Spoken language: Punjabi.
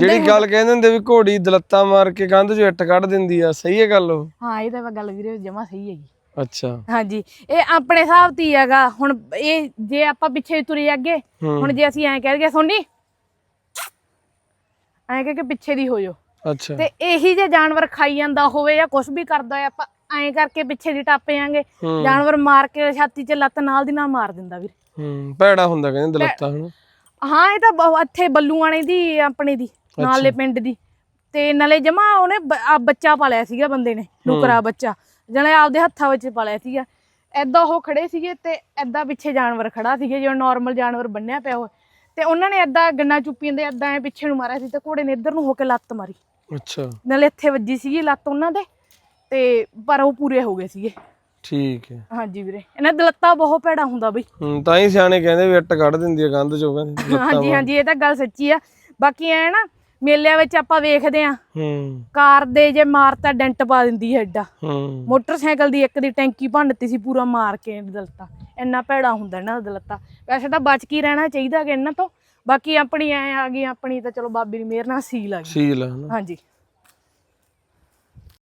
ਜਿਹੜੀ ਗੱਲ ਕਹਿੰਦੇ ਹੁੰਦੇ ਵੀ ਘੋੜੀ ਦਲੱਤਾ ਮਾਰ ਕੇ ਕੰਧ ਚੋਂ ਇੱਟ ਕੱਢ ਦਿੰਦੀ ਆ ਸਹੀ ਹੈ ਗੱਲ ਉਹ? ਹਾਂ ਇਹ ਤਾਂ ਗੱਲ ਵੀਰੇ ਜਮਾ ਸਹੀ ਹੈਗੀ। ਅੱਛਾ। ਹਾਂਜੀ ਇਹ ਆਪਣੇ ਹਿਸਾਬ ਤੇ ਹੈਗਾ। ਹੁਣ ਇਹ ਜੇ ਆਪਾਂ ਪਿੱਛੇ ਤੁਰੇ ਅੱਗੇ ਹੁਣ ਜੇ ਅਸੀਂ ਐਂ ਕਹਿ ਦਈਏ ਸੋਨੀ ਐਂ ਕਹਿ ਕੇ ਪਿੱਛੇ ਦੀ ਹੋ ਜਾਓ। ਅੱਛਾ। ਤੇ ਇਹੀ ਜੇ ਜਾਨਵਰ ਖਾਈ ਜਾਂਦਾ ਹੋਵੇ ਜਾਂ ਕੁਝ ਵੀ ਕਰਦਾ ਹੈ ਆਪਾਂ ਐਂ ਕਰਕੇ ਪਿੱਛੇ ਦੀ ਟੱਪ ਹੂੰ। ਜਾਨਵਰ ਮਾਰ ਕੇ ਛਾਤੀ 'ਚ ਲੱਤ ਨਾਲ ਦੀ ਨਾਲ ਮਾਰ ਦਿੰਦਾ ਵੀਰ। ਹੂੰ ਭੈੜਾ ਹੁੰਦਾ ਕਹਿੰਦੇ ਦਲੱਤਾ ਹਨਾ ਹਾਂ ਇਹ ਤਾਂ ਬਹੁ- ਇੱਥੇ ਬੱਲੂਆਣੇ ਦੀ ਆਪਣੇ ਦੀ ਨਾਲੇ ਪਿੰਡ ਦੀ। ਤੇ ਨਾਲੇ ਜਮਾ ਉਹਨੇ ਬ- ਆ ਬੱਚਾ ਪਾਲਿਆ ਸੀਗਾ ਬੰਦੇ ਨੇ ਨੁਕਰਾ ਬੱਚਾ। ਜਣੇ ਆਪਦੇ ਹੱਥਾਂ ਵਿੱਚ ਪਾਲਿਆ ਸੀਗਾ। ਐਦਾਂ ਉਹ ਖੜੇ ਸੀਗੇ ਤੇ ਐਦਾਂ ਪਿੱਛੇ ਜਾਨਵਰ ਖੜਾ ਸੀਗੇ ਜਿਵੇਂ ਨਾਰਮਲ ਜਾਨਵਰ ਬੰਨਿਆ ਪਿਆ ਹੋਵੇ। ਤੇ ਉਹਨਾਂ ਨੇ ਐਦਾਂ ਗੰਨਾ ਚੁੱਪੀਆਂ ਦੇ ਐਦਾਂ ਐ ਪਿੱਛੇ ਨੂੰ ਮਾਰਿਆ ਸੀ ਤੇ ਘੋੜੇ ਨੇ ਇੱਧਰ ਨੂੰ ਹੋ ਕੇ ਲੱਤ ਮਾਰੀ। ਅੱਛਾ। ਨਾਲੇ ਇੱਥੇ ਵੱਜੀ ਸੀਗੀ ਲੱਤ ਉਹਨਾਂ ਦੇ ਤੇ ਪਰ ਉਹ ਪੂਰੇ ਹੋ ਗਏ ਸੀਗੇ। ਠੀਕ ਹੈ। ਹਾਂਜੀ ਵੀਰੇ ਇਹਨਾਂ ਦਾ ਲੱਤਾ ਬਹੁਤ ਭੈੜਾ ਹੁੰਦਾ ਬਈ। ਹੂੰ ਤਾਂ ਹੀ ਸਿਆਣੇ ਕਹਿੰਦੇ ਵੀ ਇੱਟ ਕੱਢ ਦਿੰਦੀ ਆ ਕੰਧ ਚੋਂ ਕਹਿੰਦੇ ਹਾਂਜੀ ਹਾਂਜੀ ਇਹ ਤਾਂ ਗੱਲ ਸੱਚੀ ਆ। ਬਾਕੀ ਐ ਨਾ ਮੇਲਿਆਂ ਵਿੱਚ ਆਪਾਂ ਵੇਖਦੇ ਆ ਹੂੰ। ਕਾਰ ਦੇ ਜੇ ਮਾਰਤਾ ਡੈਂਟ ਪਾ ਦਿੰਦੀ ਹੈ ਐਡਾ ਹੂੰ। ਮੋਟਰਸਾਈਕਲ ਦੀ ਇੱਕ ਦੀ ਟੈਂਕੀ ਭੰਨਤੀ ਸੀ ਪੂਰਾ ਮਾਰ ਕੇ ਦਲਤਾ ਇੰਨਾ ਭੈੜਾ ਹੁੰਦਾ ਦਾ ਦਲਤਾ ਵੈਸੇ ਤਾਂ ਬਚ ਕੇ ਰਹਿਣਾ ਚਾਹੀਦਾ ਕਿ ਇਹਨਾਂ ਤੋਂ। ਬਾਕੀ ਆਪਣੀ ਐ ਆ ਗਈ ਆਪਣੀ ਤਾਂ ਚਲੋ ਬਾਬੇ ਦੀ ਮਿਹਰ ਨਾਲ ਸੀਲ ਆ ਗਈ। ਸੀਲ ਹਾਂਜੀ।